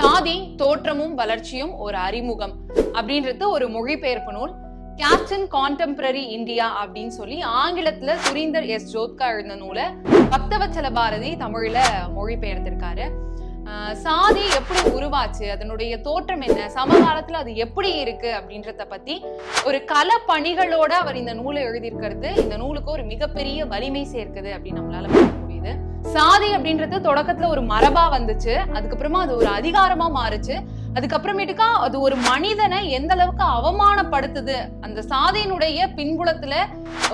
சாதி தோற்றமும் வளர்ச்சியும் ஒரு அறிமுகம் அப்படின்றது ஒரு மொழிபெயர்ப்பு நூல். கேப்டன் கான்டெம்பரரி இந்தியா அப்படின்னு சொல்லி ஆங்கிலத்துல சுரீந்தர் எஸ் ஜோத்கா எழுந்த நூலை பக்தவச்சல பாரதி தமிழ்ல மொழிபெயர்த்திருக்காரு. ஆஹ் சாதி எப்படி உருவாச்சு அதனுடைய தோற்றம் என்ன சமகாலத்துல அது எப்படி இருக்கு அப்படின்றத பத்தி ஒரு கல பணிகளோட அவர் இந்த நூலை எழுதியிருக்கிறது. இந்த நூலுக்கு ஒரு மிகப்பெரிய வலிமை சேர்க்குது அப்படின்னு நம்மளால சாதி அப்படின்றது தொடக்கத்துல ஒரு மரபா வந்துச்சு. அதுக்கப்புறமா அது ஒரு அதிகாரமா மாறுச்சு. அதுக்கப்புறமேட்டுக்கா அது ஒரு மனிதனை எந்த அளவுக்கு அவமானப்படுத்துது? அந்த சாதியினுடைய பின்புலத்துல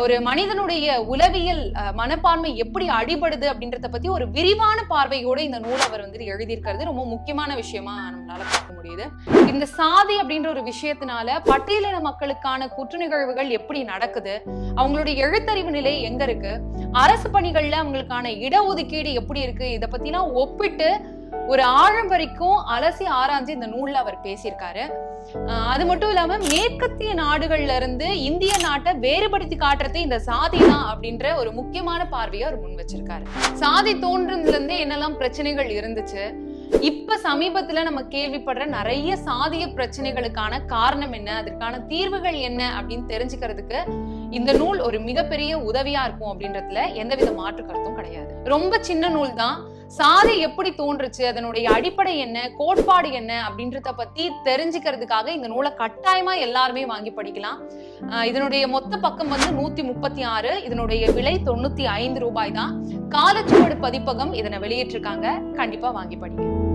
ஒரு மனிதனுடைய உளவியல் மனப்பான்மை எப்படி அடிபடுது அப்படின்றத பத்தி ஒரு விரிவான பார்வையோட இந்த நூலை அவர் வந்து எழுதியிருக்கிறது. ரொம்ப முக்கியமான விஷயமா நம்மளால பார்க்க முடியுது. இந்த சாதி அப்படின்ற ஒரு விஷயத்தினால பட்டியலின மக்களுக்கான குற்ற நிகழ்வுகள் எப்படி நடக்குது? அவங்களுடைய எழுத்தறிவு நிலை எங்க இருக்கு? அரசு பணிகள்ல அவங்களுக்கான இடஒதுக்கீடு எப்படி இருக்கு? இதை பத்திலாம் ஒப்பிட்டு ஒரு ஆழம் வரைக்கும் அலசி ஆராய்ஞ்சு இந்த நூல்ல அவர் பேசியிருக்காரு. அது மட்டும் இல்லாம மேற்கத்திய நாடுகள்ல இருந்து இந்திய நாட்டை வேறுபடுத்தி காட்டுறது இந்த சாதி தான் அப்படின்ற ஒரு முக்கியமான பார்வையை அவர் முன் வச்சிருக்காரு. சாதி தோன்றதுல இருந்தே என்னெல்லாம் பிரச்சனைகள் இருந்துச்சு இப்ப சமீபத்துல நம்ம கேள்விப்படுற நிறைய சாதிய பிரச்சனைகளுக்கான காரணம் என்ன அதற்கான தீர்வுகள் என்ன அப்படின்னு தெரிஞ்சுக்கிறதுக்கு இந்த நூல் ஒரு மிகப்பெரிய உதவியா இருக்கும் அப்படின்றதுல எந்தவித மாற்று கருத்தும் கிடையாது. ரொம்ப சின்ன நூல் தான் சாதி எப்படி தோன்றுச்சு அதனுடைய அடிப்படை என்ன கோட்பாடு என்ன அப்படின்றத பத்தி தெரிஞ்சுக்கிறதுக்காக இந்த நூலை கட்டாயமா எல்லாருமே வாங்கி படிக்கலாம். ஆஹ் இதனுடைய மொத்த பக்கம் வந்து நூத்தி முப்பத்தி ஆறு இதனுடைய விலை தொண்ணூத்தி ஐந்து ரூபாய் தான். காலச்சுவடு பதிப்பகம் இதனை வெளியிட்டிருக்காங்க. கண்டிப்பா வாங்கி படிங்க.